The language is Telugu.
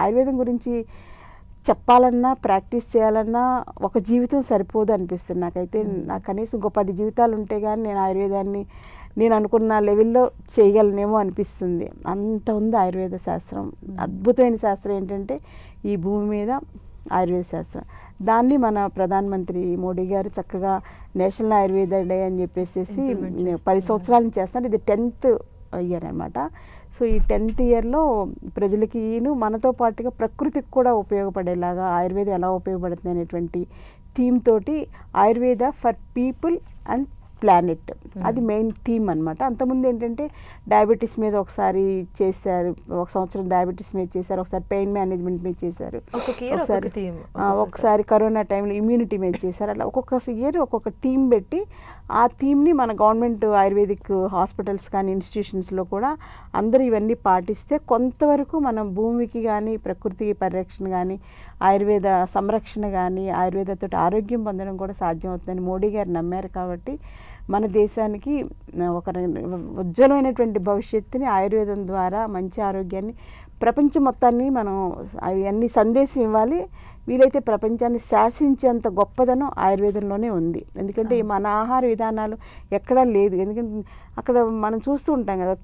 ఆయుర్వేదం గురించి చెప్పాలన్నా ప్రాక్టీస్ చేయాలన్నా ఒక జీవితం సరిపోదు అనిపిస్తుంది నాకైతే. నాకు కనీసం ఇంకో పది జీవితాలు ఉంటే కానీ నేను ఆయుర్వేదాన్ని నేను అనుకున్న లెవెల్లో చేయగలనేమో అనిపిస్తుంది. అంత ఉంది ఆయుర్వేద శాస్త్రం. అద్భుతమైన శాస్త్రం ఏంటంటే ఈ భూమి మీద ఆయుర్వేద శాస్త్రం. దాన్ని మన ప్రధానమంత్రి మోడీ గారు చక్కగా నేషనల్ ఆయుర్వేద డే అని చెప్పేసి పది సంవత్సరాల నుంచి చేస్తున్నారు. ఇది టెన్త్ ఇయర్ అనమాట సో ఈ టెన్త్ ఇయర్లో ప్రజలకి ఈయన మనతో పాటుగా ప్రకృతికి కూడా ఉపయోగపడేలాగా ఆయుర్వేదం ఎలా ఉపయోగపడుతుంది అనేటువంటి థీమ్ తోటి Ayurveda for people and planet అది మెయిన్ థీమ్ అనమాట అంతకుముందు ఏంటంటే డయాబెటీస్ మీద ఒకసారి చేశారు ఒక సంవత్సరం డయాబెటీస్ మీద చేశారు ఒకసారి పెయిన్ మేనేజ్మెంట్ మీద చేశారు. ఒకసారి ఒకసారి కరోనా టైంలో ఇమ్యూనిటీ మీద చేశారు. అలా ఒక్కొక్క ఇయర్ ఒక్కొక్క థీమ్ పెట్టి ఆ థీమ్ని మన గవర్నమెంట్ ఆయుర్వేదిక్ హాస్పిటల్స్ కానీ ఇన్స్టిట్యూషన్స్లో కూడా అందరూ ఇవన్నీ పాటిస్తే కొంతవరకు మనం భూమికి కానీ ప్రకృతి పరిరక్షణ కానీ ఆయుర్వేద సంరక్షణ కానీ ఆయుర్వేదతో ఆరోగ్యం పొందడం కూడా సాధ్యమవుతుందని మోడీ గారు నమ్మారు కాబట్టి మన దేశానికి ఒక ఉజ్వలమైనటువంటి భవిష్యత్తుని ఆయుర్వేదం ద్వారా మంచి ఆరోగ్యాన్ని ప్రపంచం మొత్తాన్ని మనం అవన్నీ సందేశం ఇవ్వాలి. వీలైతే ప్రపంచాన్ని శాసించేంత గొప్పదనం ఆయుర్వేదంలోనే ఉంది. ఎందుకంటే మన ఆహార విధానాలు ఎక్కడా లేదు. ఎందుకంటే అక్కడ మనం చూస్తూ ఉంటాం కదా